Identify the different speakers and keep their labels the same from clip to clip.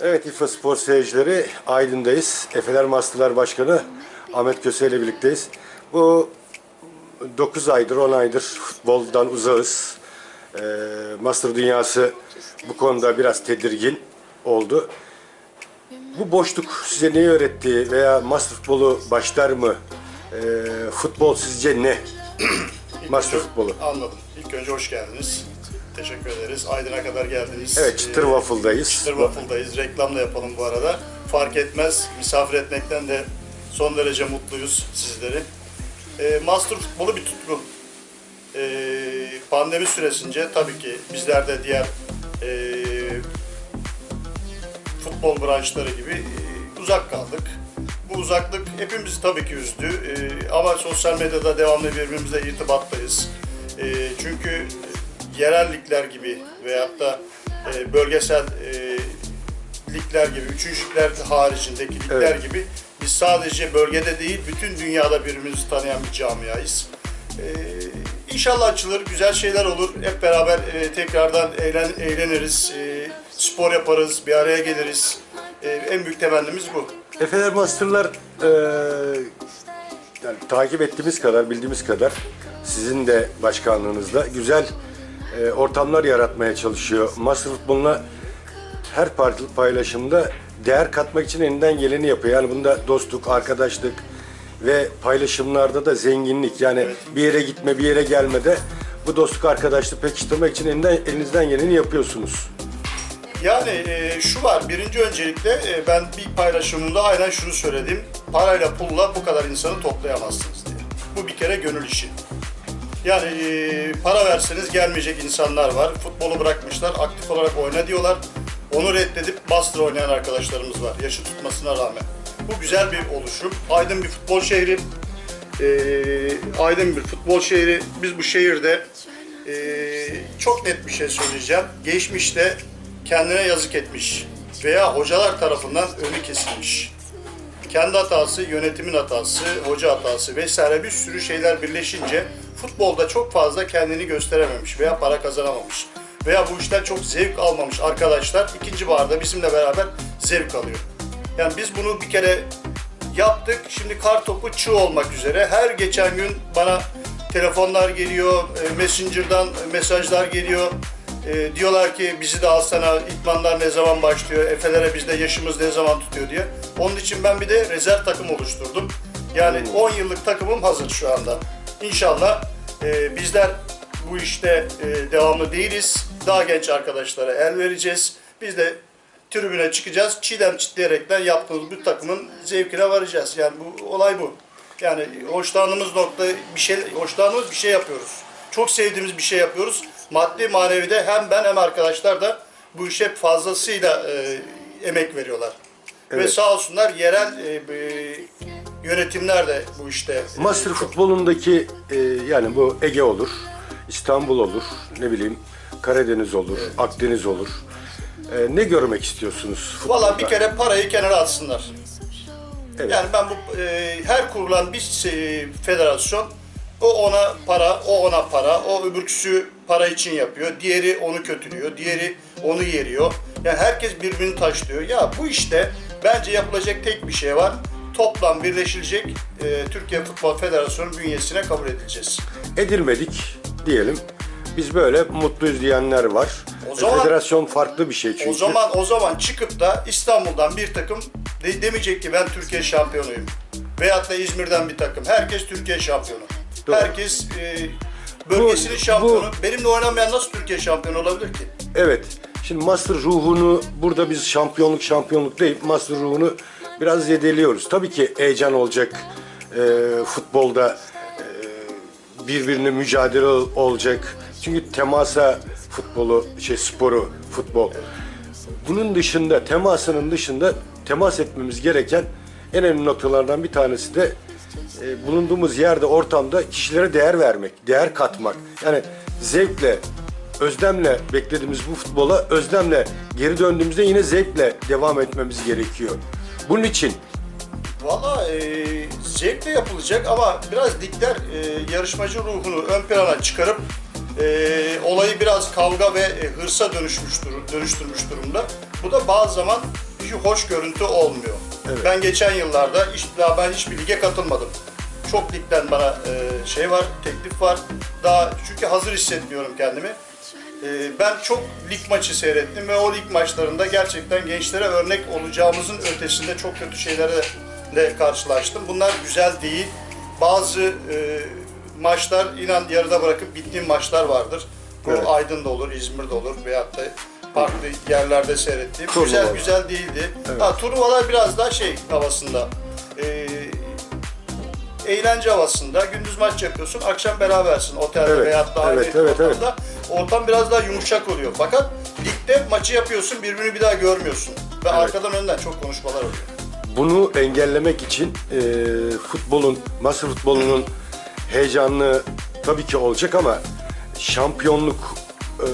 Speaker 1: Evet İFA Spor seyircileri Aydın'dayız. Efeler Masterlar Başkanı Ahmet Köse ile birlikteyiz. Bu 9 aydır 10 aydır futboldan uzağız. Ee, Master dünyası bu konuda biraz tedirgin oldu. Bu boşluk size neyi öğretti veya Master futbolu başlar mı? Ee, futbol sizce ne? Master
Speaker 2: önce-
Speaker 1: futbolu.
Speaker 2: Anladım. İlk önce hoş geldiniz. Teşekkür ederiz. Aydın'a kadar geldiniz.
Speaker 1: Evet Çıtır
Speaker 2: Ee,
Speaker 1: Waffle'dayız.
Speaker 2: Çıtır Waffle'dayız. Reklam da yapalım bu arada. Fark etmez. Misafir etmekten de son derece mutluyuz sizleri. Ee, master futbolu bir tutku. Ee, pandemi süresince tabii ki bizler de diğer ee, futbol branşları gibi e, uzak kaldık. Bu uzaklık hepimizi tabii ki üzdü E, ama sosyal medyada devamlı birbirimizle irtibattayız. E, çünkü yerel ligler gibi veyahut da e, bölgesel e, ligler gibi, üçüncülükler haricindeki ligler
Speaker 1: Evet.
Speaker 2: gibi biz sadece bölgede değil bütün dünyada birbirimizi tanıyan bir camiayız. E, İnşallah açılır, güzel şeyler olur. Hep beraber e, tekrardan eğlen, eğleniriz, e, spor yaparız, bir araya geliriz. E, en büyük temennimiz bu.
Speaker 1: Efeler Master'lar eee, yani takip ettiğimiz kadar, bildiğimiz kadar sizin de başkanlığınızda güzel eee, ortamlar yaratmaya çalışıyor. Master futboluna her parti paylaşımda değer katmak için elinden geleni yapıyor. Yani bunda dostluk, arkadaşlık ve paylaşımlarda da zenginlik. Yani bir yere gitme, bir yere gelmede bu dostluk, arkadaşlık pekiştirmek için elinden, elinizden geleni yapıyorsunuz.
Speaker 2: Yani e, şu var, birinci öncelikle e, ben bir paylaşımımda aynen şunu söyledim. Parayla pulla bu kadar insanı toplayamazsınız diye. Bu bir kere gönül işi. Yani e, para verseniz gelmeyecek insanlar var. Futbolu bırakmışlar, aktif olarak oyna diyorlar. Onu reddedip master oynayan arkadaşlarımız var, yaşı tutmasına rağmen. Bu güzel bir oluşum. Aydın bir futbol şehri. E, Aydın bir futbol şehri. Biz bu şehirde e, çok net bir şey söyleyeceğim. Geçmişte kendine yazık etmiş veya hocalar tarafından önü kesilmiş. Kendi hatası, yönetimin hatası, hoca hatası vesaire bir sürü şeyler birleşince futbolda çok fazla kendini gösterememiş veya para kazanamamış veya bu işten çok zevk almamış arkadaşlar ikinci barda bizimle beraber zevk alıyor. Yani biz bunu bir kere yaptık. Şimdi kar topu çığ olmak üzere. Her geçen gün bana telefonlar geliyor, e, Messenger'dan mesajlar geliyor. E, diyorlar ki bizi de alsana, itmanlar ne zaman başlıyor, Efelere bizde yaşımız ne zaman tutuyor diye. Onun için ben bir de rezerv takım oluşturdum. Yani 10 yıllık takımım hazır şu anda. İnşallah e, bizler bu işte e, devamlı değiliz. Daha genç arkadaşlara el vereceğiz. Biz de tribüne çıkacağız. Çiğdem çitleyerekten yaptığımız bir takımın zevkine varacağız. Yani bu olay bu. Yani hoşlandığımız nokta bir şey, hoşlandığımız bir şey yapıyoruz. Çok sevdiğimiz bir şey yapıyoruz. Maddi manevi de hem ben hem arkadaşlar da bu işe fazlasıyla e, emek veriyorlar. Ve
Speaker 1: Evet.
Speaker 2: sağ olsunlar yerel e, e, yönetimler de bu işte. e,
Speaker 1: Master futbolundaki e, yani bu Ege olur, İstanbul olur, ne bileyim Karadeniz olur, Akdeniz olur. E, ne görmek istiyorsunuz futbolda?
Speaker 2: Valla bir kere parayı kenara atsınlar.
Speaker 1: Evet.
Speaker 2: Yani ben bu e, her kurulan bir e, federasyon o ona para, o ona para, o öbürküsü para için yapıyor. Diğeri onu kötülüyor, diğeri onu yeriyor. Yani herkes birbirini taşlıyor. Ya bu işte bence yapılacak tek bir şey var. Toplam birleşilecek e, Türkiye Futbol Federasyonu bünyesine kabul edileceğiz.
Speaker 1: Edilmedik diyelim. Biz böyle mutluyuz diyenler var.
Speaker 2: O zaman-
Speaker 1: Federasyon farklı bir şey çünkü.
Speaker 2: O zaman o zaman çıkıp da İstanbul'dan bir takım de, demeyecek ki ben Türkiye şampiyonuyum. Veyahut da İzmir'den bir takım. Herkes Türkiye şampiyonu.
Speaker 1: Doğru.
Speaker 2: Herkes e, bölgesinin
Speaker 1: Bu-
Speaker 2: şampiyonu.
Speaker 1: bu-
Speaker 2: Benimle oynamayan nasıl Türkiye şampiyonu olabilir ki?
Speaker 1: Evet. Şimdi Master ruhunu burada biz şampiyonluk şampiyonluk değil Master ruhunu biraz zedeliyoruz. Tabii ki heyecan olacak. Ee, futbolda e, birbirine mücadele olacak. Çünkü temasa futbolu, şey sporu, futbol. Bunun dışında, temasının dışında temas etmemiz gereken en önemli noktalardan bir tanesi de e, bulunduğumuz yerde, ortamda kişilere değer vermek, değer katmak. Yani zevkle, özlemle beklediğimiz bu futbola özlemle geri döndüğümüzde yine zevkle devam etmemiz gerekiyor. Bunun için
Speaker 2: Valla e, zevkle yapılacak ama biraz dikler e, yarışmacı ruhunu ön plana çıkarıp e, olayı biraz kavga ve e, hırsa dönüşmüş dönüştürmüş durumda. Bu da bazı zaman bir hoş görüntü olmuyor.
Speaker 1: Evet.
Speaker 2: Ben geçen yıllarda hiç, daha ben hiçbir lige katılmadım. Çok ligden bana e, şey var, teklif var. Daha çünkü hazır hissetmiyorum kendimi. E, ben çok lig maçı seyrettim ve o lig maçlarında gerçekten gençlere örnek olacağımızın ötesinde çok kötü şeylerle karşılaştım. Bunlar güzel değil. Bazı e, maçlar inan yarıda bırakıp bittiğim maçlar vardır. Bu
Speaker 1: Evet.
Speaker 2: Aydın'da olur, İzmir'de olur veyahut da farklı yerlerde seyrettiğim.
Speaker 1: Turnuvalar.
Speaker 2: Güzel güzel değildi. Ha, turnuvalar biraz daha şey havasında. E, eğlence havasında. Gündüz maç yapıyorsun, akşam berabersin otelde
Speaker 1: Evet,
Speaker 2: veyahut da
Speaker 1: evet, evet,
Speaker 2: ortamda. Ortam biraz daha yumuşak oluyor. Fakat ligde maçı yapıyorsun, birbirini bir daha görmüyorsun. Ve arkadan önden çok konuşmalar oluyor.
Speaker 1: Bunu engellemek için e, futbolun, masa futbolunun heyecanlı tabii ki olacak ama şampiyonluk e,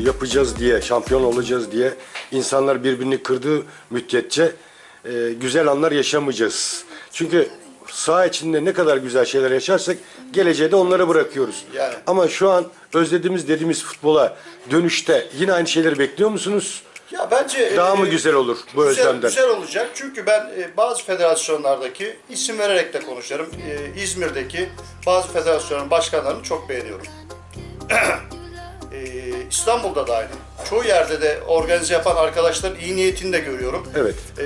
Speaker 1: yapacağız diye, şampiyon olacağız diye insanlar birbirini kırdığı müddetçe e, güzel anlar yaşamayacağız. Çünkü saha içinde ne kadar güzel şeyler yaşarsak geleceğe de onlara bırakıyoruz.
Speaker 2: Yani.
Speaker 1: Ama şu an özlediğimiz dediğimiz futbola dönüşte yine aynı şeyleri bekliyor musunuz?
Speaker 2: Ya bence
Speaker 1: Daha
Speaker 2: e,
Speaker 1: mı güzel olur bu
Speaker 2: güzel,
Speaker 1: özlemden?
Speaker 2: Güzel olacak çünkü ben e, bazı federasyonlardaki isim vererek de konuşuyorum. E, İzmir'deki bazı federasyonların başkanlarını çok beğeniyorum. E, İstanbul'da da aynı. Çoğu yerde de organize yapan arkadaşların iyi niyetini de görüyorum.
Speaker 1: Evet.
Speaker 2: E,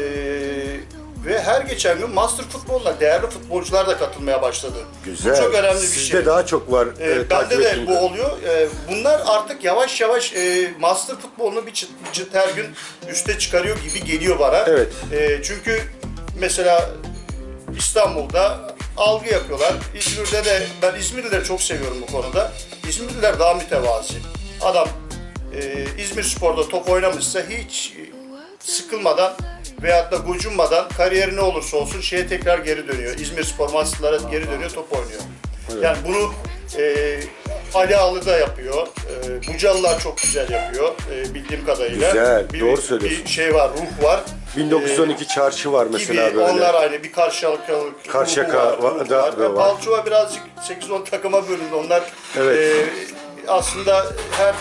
Speaker 2: ve her geçen gün master futbolla değerli futbolcular da katılmaya başladı.
Speaker 1: Güzel.
Speaker 2: Bu çok önemli bir
Speaker 1: Sizde
Speaker 2: şey.
Speaker 1: daha çok var.
Speaker 2: Ee,
Speaker 1: e,
Speaker 2: bende de bu oluyor. Ee, bunlar artık yavaş yavaş e, master futbolunu bir çıt, bir çıt her gün üste çıkarıyor gibi geliyor bana.
Speaker 1: Evet.
Speaker 2: Ee, çünkü mesela İstanbul'da algı yapıyorlar. İzmir'de de ben İzmirlileri çok seviyorum bu konuda. İzmirliler daha mütevazi. Adam e, İzmir Spor'da top oynamışsa hiç e, sıkılmadan veyahut da gocunmadan kariyeri ne olursa olsun şeye tekrar geri dönüyor. İzmir Spor maçlara geri dönüyor, top oynuyor. Yani bunu e, Ali Ağlı da yapıyor. E, Bucalılar çok güzel yapıyor e, bildiğim kadarıyla.
Speaker 1: Güzel,
Speaker 2: bir,
Speaker 1: doğru söylüyorsun.
Speaker 2: Bir şey var, ruh var.
Speaker 1: 1912 çarşı var mesela
Speaker 2: gibi
Speaker 1: böyle.
Speaker 2: onlar aynı bir karşılıklı
Speaker 1: Karşıyaka va- da- da
Speaker 2: Ve
Speaker 1: var.
Speaker 2: Balçova birazcık 8-10 takıma bölündü. Onlar
Speaker 1: Evet.
Speaker 2: e, aslında her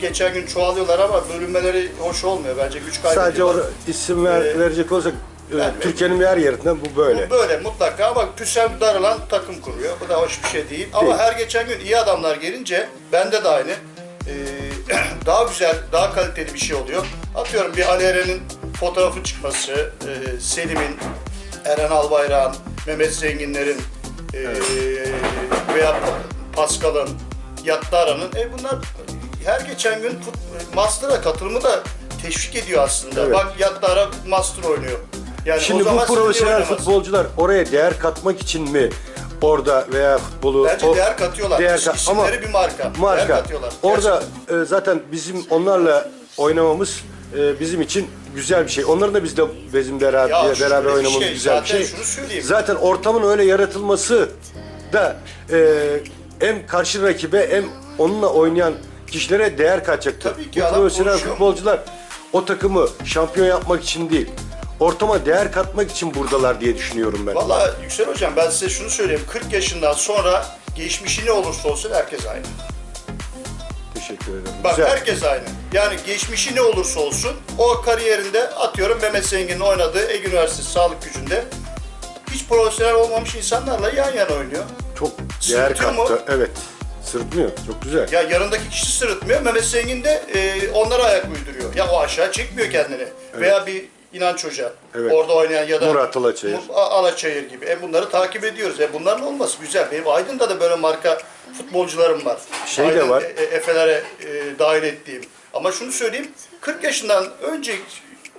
Speaker 2: geçen gün çoğalıyorlar ama bölünmeleri hoş olmuyor bence güç
Speaker 1: Sadece
Speaker 2: kaybediyorlar.
Speaker 1: or isim ver,
Speaker 2: Ee,
Speaker 1: verecek olsak e, Türkiye'nin bir her yerinden bu böyle.
Speaker 2: Bu böyle mutlaka ama püsem darılan takım kuruyor. Bu da hoş bir şey değil. Ama
Speaker 1: Değil.
Speaker 2: her geçen gün iyi adamlar gelince bende de aynı. e, daha güzel, daha kaliteli bir şey oluyor. Atıyorum bir Ali Eren'in fotoğrafı çıkması, e, Selim'in, Eren Albayrak'ın, Mehmet Zenginler'in e, veya Pascal'ın, Yattara'nın e bunlar her geçen gün fut, Master'a katılımı da teşvik ediyor aslında.
Speaker 1: Evet.
Speaker 2: Bak Yattara Master oynuyor. Yani
Speaker 1: Şimdi bu profesyonel futbolcular oraya değer katmak için mi orada veya futbolu
Speaker 2: Bence
Speaker 1: o-
Speaker 2: değer katıyorlar.
Speaker 1: değer
Speaker 2: İs-
Speaker 1: ka-
Speaker 2: İsimleri bir marka. Değer
Speaker 1: marka.
Speaker 2: katıyorlar.
Speaker 1: Orada e, zaten bizim onlarla oynamamız e, bizim için güzel bir şey. Onların da bizle bizim beraber
Speaker 2: Ya
Speaker 1: beraber oynamamız
Speaker 2: şey,
Speaker 1: güzel bir şey. Zaten ortamın öyle yaratılması da e, hem karşı rakibe hem onunla oynayan kişilere değer katacaktır.
Speaker 2: Tabii ki
Speaker 1: Bu
Speaker 2: adam
Speaker 1: profesyonel
Speaker 2: konuşuyor.
Speaker 1: futbolcular o takımı şampiyon yapmak için değil, ortama değer katmak için buradalar diye düşünüyorum ben.
Speaker 2: Valla Yüksel Hocam ben size şunu söyleyeyim. 40 yaşından sonra geçmişi ne olursa olsun herkes aynı.
Speaker 1: Teşekkür ederim.
Speaker 2: Bak
Speaker 1: Güzel.
Speaker 2: herkes aynı. Yani geçmişi ne olursa olsun o kariyerinde atıyorum Mehmet Zengin'in oynadığı Ege Üniversitesi Sağlık Gücü'nde hiç profesyonel olmamış insanlarla yan yana oynuyor.
Speaker 1: Çok değer
Speaker 2: Sırıtıyor mu?
Speaker 1: kattı. Evet. Sırıtmıyor. Çok güzel.
Speaker 2: Ya yanındaki kişi sırıtmıyor. Mehmet Zengin de e, onlara ayak uyduruyor. Ya o aşağı çekmiyor kendini. Veya bir inanç hoca.
Speaker 1: Evet.
Speaker 2: Orada oynayan ya da
Speaker 1: Murat Alaçayır.
Speaker 2: Mu- A- Alaçayır gibi. E bunları takip ediyoruz. E bunların olması güzel. Benim Aydın'da da böyle marka futbolcularım var.
Speaker 1: Şey de
Speaker 2: Aydın,
Speaker 1: var.
Speaker 2: E, e, Efelere e, dahil ettiğim. Ama şunu söyleyeyim. 40 yaşından önce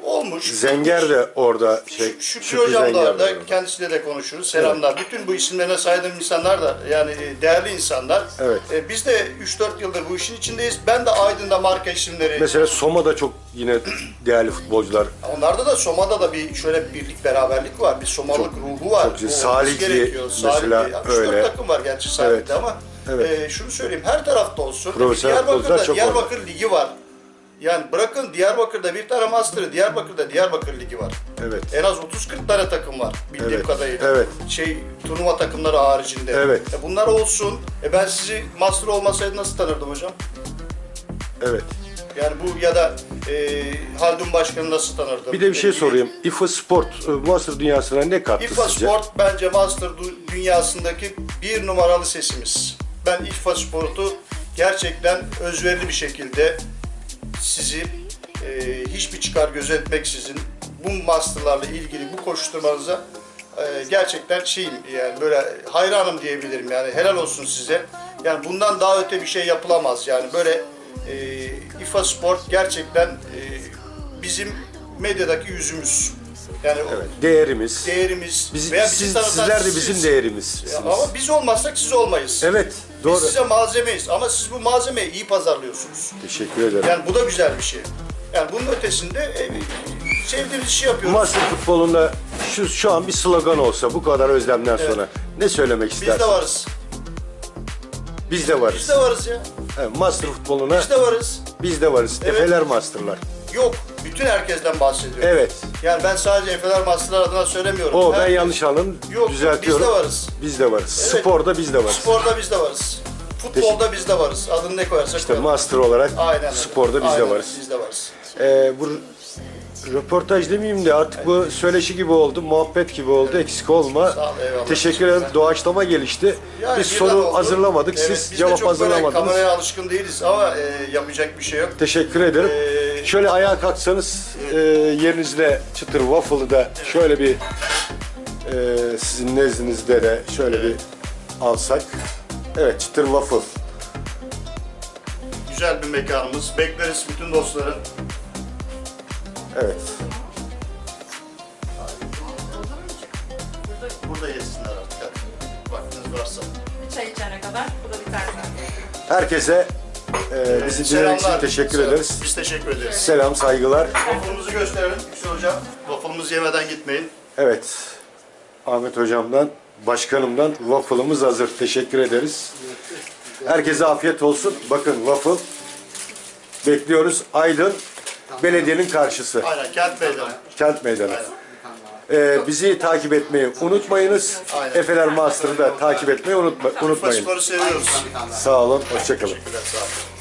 Speaker 2: olmuş.
Speaker 1: Zenger de orada şey.
Speaker 2: Şü- Şükrü,
Speaker 1: Şükrü
Speaker 2: Hocam da orada, kendisiyle de konuşuruz. Selamlar. Bütün bu isimlerine saydığım insanlar da yani e, değerli insanlar.
Speaker 1: Evet.
Speaker 2: E, biz de 3-4 yıldır bu işin içindeyiz. Ben de Aydın'da marka isimleri,
Speaker 1: Mesela Soma'da çok yine değerli futbolcular.
Speaker 2: onlarda da Soma'da da bir şöyle bir birlik, beraberlik var. Bir Somalık ruhu var.
Speaker 1: çok Salihli mesela
Speaker 2: Salihli.
Speaker 1: Öyle.
Speaker 2: takım var gerçi Salih'de
Speaker 1: Evet.
Speaker 2: ama
Speaker 1: Evet.
Speaker 2: e, şunu söyleyeyim her tarafta olsun.
Speaker 1: Profesyonel
Speaker 2: Diyarbakır'da
Speaker 1: çok
Speaker 2: Diyarbakır Ligi var. Yani bırakın Diyarbakır'da bir tane Master'ı, Diyarbakır'da Diyarbakır Ligi var.
Speaker 1: Evet.
Speaker 2: En az 30-40 tane takım var bildiğim
Speaker 1: Evet,
Speaker 2: kadarıyla.
Speaker 1: evet.
Speaker 2: Şey turnuva takımları haricinde.
Speaker 1: Evet.
Speaker 2: E bunlar olsun. E ben sizi master olmasaydı nasıl tanırdım hocam?
Speaker 1: Evet.
Speaker 2: Yani bu ya da e, Haldun Başkanı nasıl tanırdım?
Speaker 1: Bir de bir şey
Speaker 2: Gibi.
Speaker 1: sorayım. İFA Sport e, Master dünyasına ne kattı
Speaker 2: İFA
Speaker 1: sizce?
Speaker 2: Sport bence Master dünyasındaki bir numaralı sesimiz. Ben İFA Sport'u gerçekten özverili bir şekilde sizi e, hiçbir çıkar gözetmeksizin bu masterlarla ilgili bu koşturmanıza e, gerçekten şeyim yani böyle hayranım diyebilirim yani helal olsun size. Yani bundan daha öte bir şey yapılamaz yani böyle e, İFA Sport gerçekten e, bizim medyadaki yüzümüz. Yani
Speaker 1: Evet, değerimiz.
Speaker 2: değerimiz
Speaker 1: Biz,
Speaker 2: veya
Speaker 1: siz, sizler de bizim değerimizsiniz.
Speaker 2: Ya Ama biz olmazsak siz olmayız.
Speaker 1: Evet, doğru.
Speaker 2: Biz size malzemeyiz ama siz bu malzemeyi iyi pazarlıyorsunuz.
Speaker 1: Teşekkür ederim.
Speaker 2: Yani bu da güzel bir şey. Yani bunun ötesinde e, sevdiğimiz işi yapıyoruz.
Speaker 1: Master futbolunda şu şu an bir slogan olsa bu kadar özlemden sonra ne söylemek
Speaker 2: Biz
Speaker 1: istersin?
Speaker 2: de varız.
Speaker 1: Biz de varız.
Speaker 2: Biz de varız ya.
Speaker 1: Evet, master futboluna
Speaker 2: Biz de varız.
Speaker 1: biz de varız.
Speaker 2: Evet.
Speaker 1: Efeler Master'lar.
Speaker 2: Yok. Bütün herkesten bahsediyorum.
Speaker 1: Evet.
Speaker 2: Yani ben sadece Efeler Masterlar adına söylemiyorum.
Speaker 1: O ben
Speaker 2: Herkes-
Speaker 1: yanlış anladım.
Speaker 2: Yok,
Speaker 1: Düzeltiyorum.
Speaker 2: biz de varız.
Speaker 1: Biz de varız.
Speaker 2: Evet.
Speaker 1: Sporda biz de varız.
Speaker 2: Sporda biz de varız. Futbolda biz de varız. Adını ne koyarsak
Speaker 1: İşte
Speaker 2: koyalım.
Speaker 1: master olarak
Speaker 2: Aynen öyle.
Speaker 1: sporda biz
Speaker 2: Aynen
Speaker 1: de varız.
Speaker 2: Biz de varız.
Speaker 1: Ee, bu röportaj demeyeyim de artık bu söyleşi gibi oldu, muhabbet gibi oldu. Eksik olma.
Speaker 2: Sağ ol, eyvallah.
Speaker 1: Teşekkür ederim. Doğaçlama gelişti.
Speaker 2: Yani
Speaker 1: Biz
Speaker 2: birden
Speaker 1: soru
Speaker 2: oldu.
Speaker 1: hazırlamadık.
Speaker 2: Evet,
Speaker 1: Siz
Speaker 2: biz de
Speaker 1: cevap
Speaker 2: çok böyle
Speaker 1: hazırlamadınız.
Speaker 2: kameraya alışkın değiliz ama e, yapacak bir şey yok.
Speaker 1: Teşekkür ederim.
Speaker 2: Ee,
Speaker 1: şöyle ayağa kalksanız e, yerinizde çıtır waffle'ı da şöyle bir e, sizin nezdinizde de şöyle bir alsak. Evet çıtır waffle.
Speaker 2: Güzel bir mekanımız. Bekleriz bütün dostların.
Speaker 1: Evet.
Speaker 2: Burada yesinler artık. Vaktiniz varsa.
Speaker 3: Bir çay içene kadar bu da biter zaten.
Speaker 1: Herkese e, bizi dinlediğiniz için teşekkür
Speaker 2: Selam.
Speaker 1: ederiz.
Speaker 2: Biz teşekkür ederiz.
Speaker 1: Selam, saygılar.
Speaker 2: Waffle'ımızı gösterelim Yüksel Hocam. Waffle'ımızı yemeden gitmeyin.
Speaker 1: Evet. Ahmet hocamdan, başkanımdan waffle'ımız hazır. Teşekkür ederiz. Herkese afiyet olsun. Bakın waffle bekliyoruz. Aydın Belediyenin karşısı.
Speaker 2: Aynen kent meydanı.
Speaker 1: Kent Meydanı.
Speaker 2: Aynen.
Speaker 1: Ee, bizi takip etmeyi unutmayınız. Efeler Master'ı da takip etmeyi unutma, unutmayın.
Speaker 2: sporu seviyoruz.
Speaker 1: Sağ olun, hoşçakalın.
Speaker 2: Teşekkürler sağ olun.